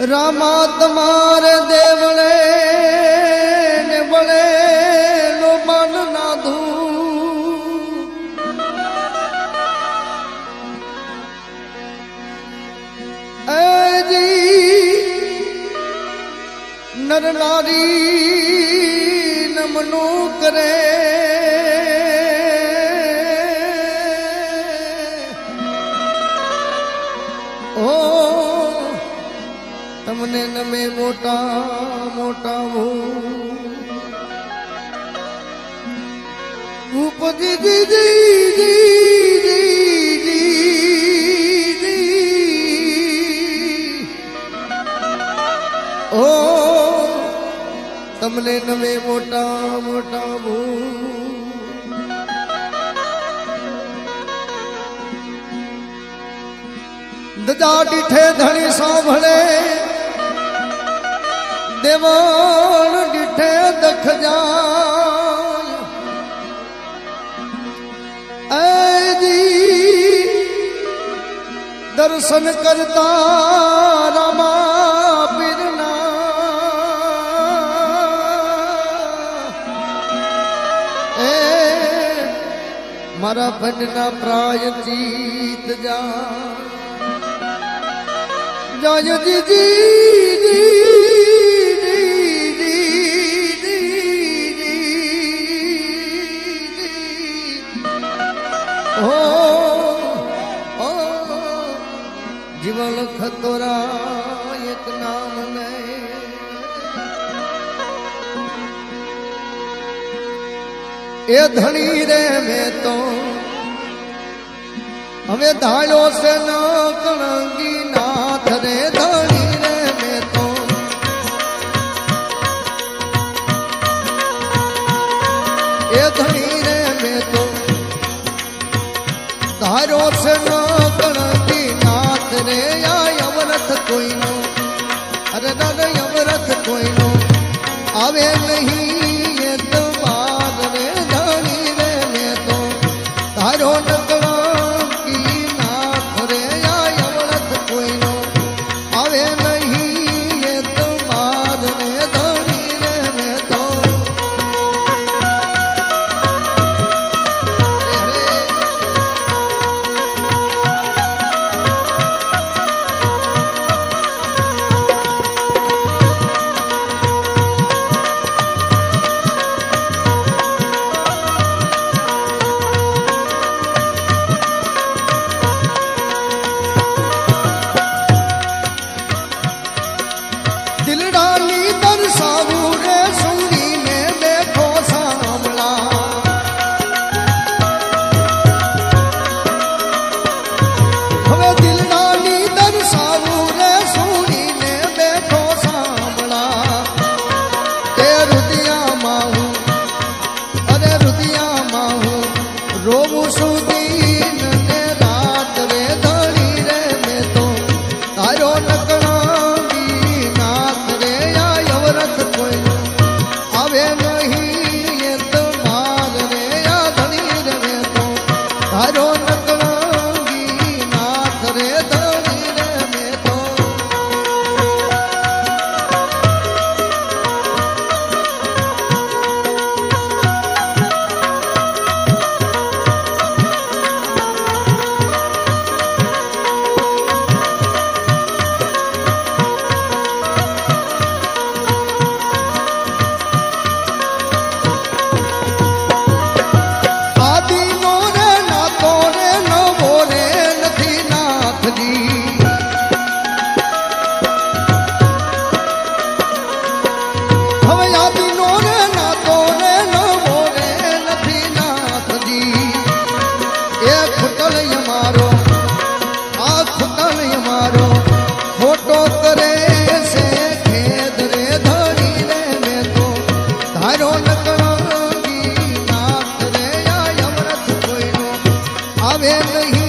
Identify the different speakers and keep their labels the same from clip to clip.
Speaker 1: રામા તમારે દેવળે ને બળે નો માન નાધું. એજી નર નારી નમનું કરે તમને નમે મોટા મોટા ઉપજી જી જી જી જી જી જી. ઓ, તમને નમે મોટા મોટા ભૂ દદા દીઠે ધણી સાંભળે. દેવાણ દીઠે દખ એજી દર્શન કરતા મારા ભજના પ્રાય જીત જા. જી જી જી. ઓ ઓ જીવન ખતોરા એક નામ ને એ ધણી રે મેં તો, હવે ધાડો છે ના કણંગી નાથ રે ધારો છે ન કણંગી નાથ રે, આ અવરથ કોઈનો. અરે દાદા અવરથ કોઈનો. આવે નહીં એ તો બાર રે, ધણી રે મેં તો. ધારો નકળંકી Robo આવે નહીં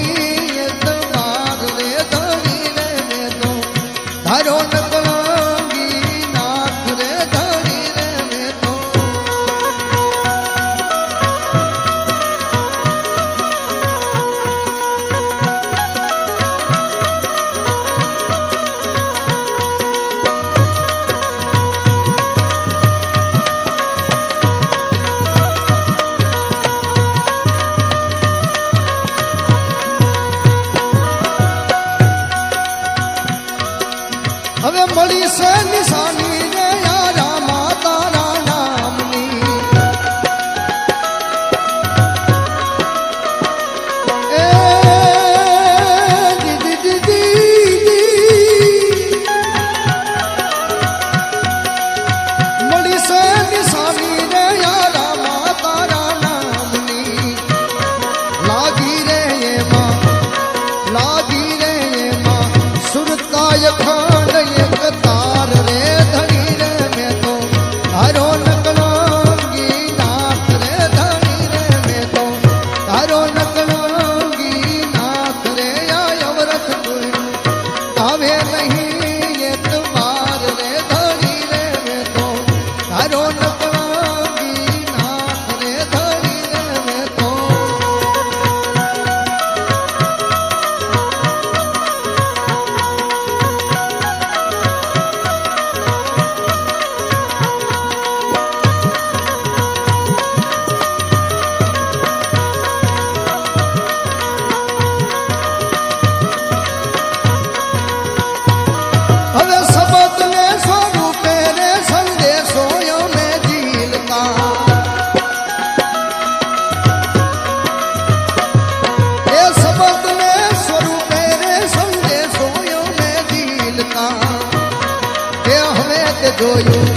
Speaker 1: જોયું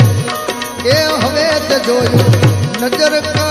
Speaker 1: એ હવે તે જોયું. નજર